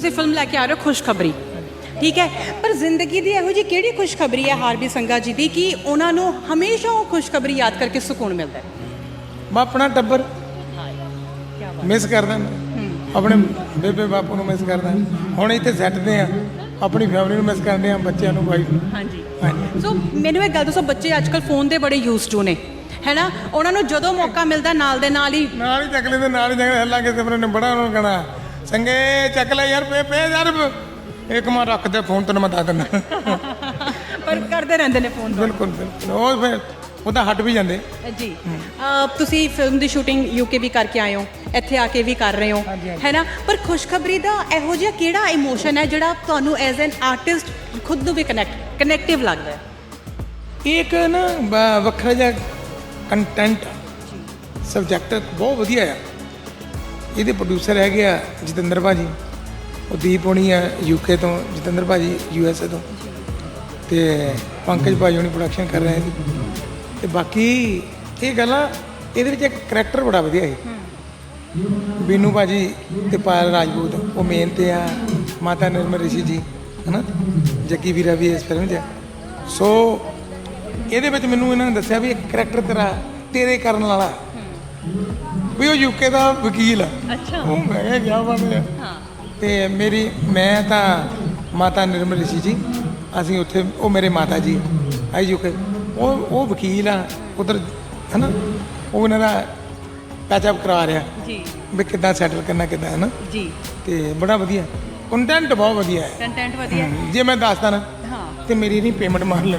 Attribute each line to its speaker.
Speaker 1: ਤੁਸੀਂ ਫਿਲਮ ਲੈ ਕੇ ਆ ਰਹੇ ਹੋ ਖੁਸ਼ਖਬਰੀ। ਠੀਕ ਹੈ? ਪਰ ਜ਼ਿੰਦਗੀ ਦੀ ਇਹੋ ਜਿਹੀ ਕਿਹੜੀ ਖੁਸ਼ਖਬਰੀ ਹੈ ਹਾਰਬੀ ਸੰਗਾ ਜੀ ਦੀ ਕਿ ਉਹਨਾਂ ਨੂੰ ਹਮੇਸ਼ਾ ਉਹ ਖੁਸ਼ਖਬਰੀ ਯਾਦ ਕਰਕੇ ਸਕੂਨ ਮਿਲਦਾ ਹੈ?
Speaker 2: ਮੈਂ ਆਪਣਾ ਟੱਬਰ ਮਿਸ ਕਰਦਾ ਆਪਣੇ ਬੇਬੇ ਬਾਪੂ ਨੂੰ ਮਿਸ ਕਰਦਾ ਹੁਣ ਇੱਥੇ ਸੈੱਟ ਤੇ ਆ ਆਪਣੀ ਫੈਮਿਲੀ ਨੂੰ ਮਿਸ ਕਰਦੇ ਆ ਬੱਚਿਆਂ ਨੂੰ ਵਾਈਫ ਨੂੰ।
Speaker 1: ਹਾਂਜੀ।
Speaker 2: ਹਾਂਜੀ।
Speaker 1: ਸੋ ਮੈਨੂੰ ਇਹ ਗੱਲ ਦੱਸੋ ਬੱਚੇ ਅੱਜਕੱਲ ਫੋਨ ਦੇ ਬੜੇ ਯੂਜ਼ ਟੂ ਨੇ। ਹੈਨਾ? ਉਹਨਾਂ ਨੂੰ ਜਦੋਂ ਮੌਕਾ ਮਿਲਦਾ ਨਾਲ ਦੇ ਨਾਲ ਹੀ
Speaker 2: ਨਾਲ ਹੀ ਚੱਕ ਲੈਂਦੇ ਨਾਲ ਹੀ ਜਾਂਦੇ ਹੱਲਾ ਕੇ ਸਿਮਰਨ ਨੇ ਬੜਾ ਉਹਨਾਂ ਨੂੰ ਕਹਣਾ। ਸੰਗੇ ਚੱਕ ਲੈ ਯਾਰ ਪੇ ਪੇ ਯਾਰ। ਇੱਕ ਮਾਰ ਰੱਖ ਦੇ ਫੋਨ ਤੈਨੂੰ ਮੈਂ ਦੱਸ ਦਿੰਦਾ।
Speaker 1: ਪਰ ਕਰਦੇ ਰਹਿੰਦੇ ਨੇ ਫੋਨ
Speaker 2: ਬਿਲਕੁਲ ਬਿਲਕੁਲ। ਉਹ ਫਿਰ ਉਹ ਤਾਂ ਹਟ ਵੀ ਜਾਂਦੇ।
Speaker 1: ਜੀ। ਤੁਸੀਂ ਫਿਲਮ ਦੀ ਸ਼ੂਟਿੰਗ ਯੂਕੇ ਵੀ ਕਰਕੇ ਆਏ ਹੋ ਇੱਥੇ ਆ ਕੇ ਵੀ ਕਰ ਰਹੇ ਹੋ। ਹੈਨਾ ਪਰ ਖੁਸ਼ਖਬਰੀ ਦਾ ਇਹੋ ਜਿਹਾ ਕਿਹੜਾ ਇਮੋਸ਼ਨ ਹੈ ਜਿਹੜਾ ਤੁਹਾਨੂੰ ਐਜ਼ ਐਨ ਆਰਟਿਸਟ ਖੁਦ ਨੂੰ ਵੀ ਕਨੈਕਟ ਕਨੈਕਟਿਵ ਲੱਗਦਾ ਹੈ?
Speaker 2: ਇੱਕ ਨਾ ਵੱਖਰਾ ਜਿਹਾ ਕੰਟੈਂਟ ਸਬਜੈਕਟ ਬਹੁਤ ਵਧੀਆ ਆ। ਇਹਦੇ ਪ੍ਰੋਡਿਊਸਰ ਹੈਗੇ ਆ ਜਤਿੰਦਰ ਭਾਜੀ। ਉਹ ਦੀਪ ਹੋਣੀ ਆ ਯੂਕੇ ਤੋਂ, ਜਤਿੰਦਰ ਭਾਜੀ ਯੂਐਸਏ ਤੋਂ। ਤੇ ਪੰਕਜ ਭਾਜੀ ਹੋਣੀ ਪ੍ਰੋਡਕਸ਼ਨ ਕਰ ਰਹੇ ਨੇ ਤੇ ਬਾਕੀ ਇਹ ਗੱਲਾਂ, ਇਹਦੇ ਵਿੱਚ ਇੱਕ ਕਰੈਕਟਰ ਬੜਾ ਵਧੀਆ ਹੈ ਬੀਨੂ ਭਾਜੀ ਤੇ ਪਾਲ ਰਾਜਪੂਤ, ਉਹ ਮੇਨ ਤੇ ਆ, ਮਾਤਾ ਨਿਰਮਲ ਰਿਸ਼ੀ ਜੀ, ਹਨਾ? ਜੱਗੀ ਵੀਰਾ ਵੀ ਇਸ ਫਿਲਮ 'ਚ ਸੋ ਇਹਦੇ ਵਿੱਚ ਮੈਨੂੰ ਇਹਨਾਂ ਨੇ ਦੱਸਿਆ ਵੀ ਇੱਕ ਕਰੈਕਟਰ ਤੇਰਾ ਤੇਰੇ ਕਰਨ ਵਾਲਾ। ਵੀ ਉਹ ਯੂਕੇ ਦਾ ਵਕੀਲ ਆ।
Speaker 1: ਅੱਛਾ।
Speaker 2: ਉਹ ਮੈਂ ਕਿਹਾ ਕਿਆ ਬਣ ਗਿਆ
Speaker 1: ਹਾਂ।
Speaker 2: ਤੇ ਮੇਰੀ ਮੈਂ ਤਾਂ ਮਾਤਾ ਨਿਰਮਲ ਰਿਸ਼ੀ ਜੀ। ਅਸੀਂ ਉੱਥੇ ਉਹ ਮੇਰੇ ਮਾਤਾ ਜੀ ਆਈ ਯੂਕੇ ਉਹ ਉਹ ਵਕੀਲ ਆ ਉਧਰ ਹਨਾ? ਉਹ ਇਹਨਾਂ ਦਾ ਪੈਚਅਪ ਕਰਾ ਰਿਹਾ।
Speaker 1: ਜੀ।
Speaker 2: ਵੀ ਕਿੱਦਾਂ ਸੈਟਲ ਕਰਨਾ ਕਿੱਦਾਂ ਹਨਾ?
Speaker 1: ਜੀ।
Speaker 2: ਤੇ ਬੜਾ ਵਧੀਆ। ਕੰਟੈਂਟ ਬਹੁਤ ਵਧੀਆ ਹੈ।
Speaker 1: ਕੰਟੈਂਟ ਵਧੀਆ ਹੈ।
Speaker 2: ਜੇ ਮੈਂ ਦੱਸਦਾ ਨਾ
Speaker 1: ਹਾਂ।
Speaker 2: ਤੇ ਮੇਰੀ ਨਹੀਂ ਪੇਮੈਂਟ ਮਾਰ ਲੈਣੀ।